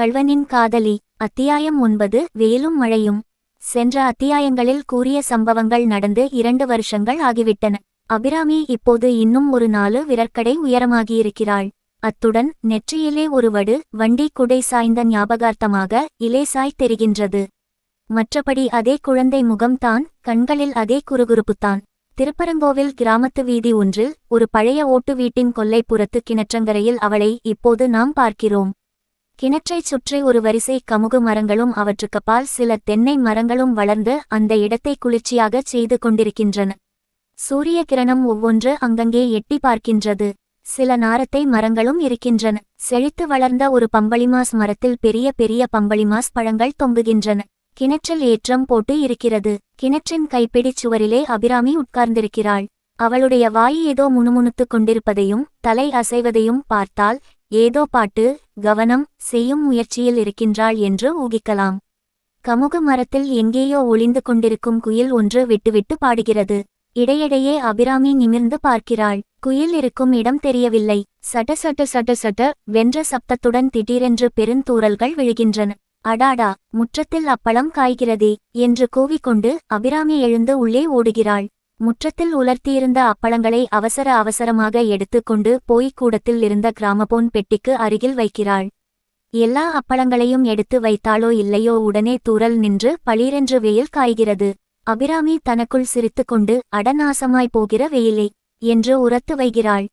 கள்வனின் காதலி அத்தியாயம் ஒன்பது வெயிலும் மழையும். சென்ற அத்தியாயங்களில் கூறிய சம்பவங்கள் நடந்து இரண்டு வருஷங்கள் ஆகிவிட்டன. அபிராமி இப்போது இன்னும் ஒரு நாலு விரற்கடை உயரமாகியிருக்கிறாள். அத்துடன் நெற்றியிலே ஒரு வடு வண்டி குடை சாய்ந்த ஞாபகார்த்தமாக இலேசாய் தெரிகின்றது. மற்றபடி அதே குழந்தை முகம்தான் கண்களில் அதே குறுகுறுப்புத்தான். திருப்பரங்கோவில் கிராமத்து வீதி ஒன்றில் ஒரு பழைய ஓட்டு வீட்டின் கொல்லைப்புறத்து கிணற்றங்கரையில் அவளை இப்போது நாம் பார்க்கிறோம். கிணற்றைச் சுற்றி ஒரு வரிசை கமுகு மரங்களும் அவற்றுக்கப்பால் சில தென்னை மரங்களும் வளர்ந்து அந்த இடத்தை குளிர்ச்சியாகச் செய்து கொண்டிருக்கின்றன. சூரிய கிரணம் ஒவ்வொன்று அங்கங்கே எட்டி பார்க்கின்றது. சில நாரத்தை மரங்களும் இருக்கின்றன. செழித்து வளர்ந்த ஒரு பம்பளிமாஸ் மரத்தில் பெரிய பெரிய பம்பளிமாஸ் பழங்கள் தொங்குகின்றன. கிணற்றில் ஏற்றம் போட்டு இருக்கிறது. கிணற்றின் கைப்பிடிச் சுவரிலே அபிராமி உட்கார்ந்திருக்கிறாள். அவளுடைய வாய் ஏதோ முணுமுணுத்துக் கொண்டிருப்பதையும் தலை அசைவதையும் பார்த்தால் ஏதோ பாட்டு கவனம் செய்யும் முயற்சியில் இருக்கின்றாள் என்று ஊகிக்கலாம். கமுகு மரத்தில் எங்கேயோ ஒளிந்து கொண்டிருக்கும் குயில் ஒன்று விட்டுவிட்டு பாடுகிறது. இடையிடையே அபிராமி நிமிர்ந்து பார்க்கிறாள். குயில் இருக்கும் இடம் தெரியவில்லை. சட்ட சட்ட சட்ட சட்ட வென்ற சப்தத்துடன் திடீரென்று பெருந்தூரல்கள் விழுகின்றன. அடாடா முற்றத்தில் அப்பளம் காய்கிறதே என்று கூவிக்கொண்டு அபிராமி எழுந்து உள்ளே ஓடுகிறாள். முற்றத்தில் உலர்த்தியிருந்த அப்பளங்களை அவசர அவசரமாக எடுத்துக்கொண்டு போய் கூடத்தில் இருந்த கிராமபோன் பெட்டிக்கு அருகில் வைக்கிறாள். எல்லா அப்பளங்களையும் எடுத்து வைத்தாளோ இல்லையோ உடனே தூரல் நின்று பளீரென்று வெயில் காய்கிறது. அபிராமி தனக்குள் சிரித்துக்கொண்டு அடநாசமாய் போகிற வெயிலே என்று உரத்து வைகிறாள்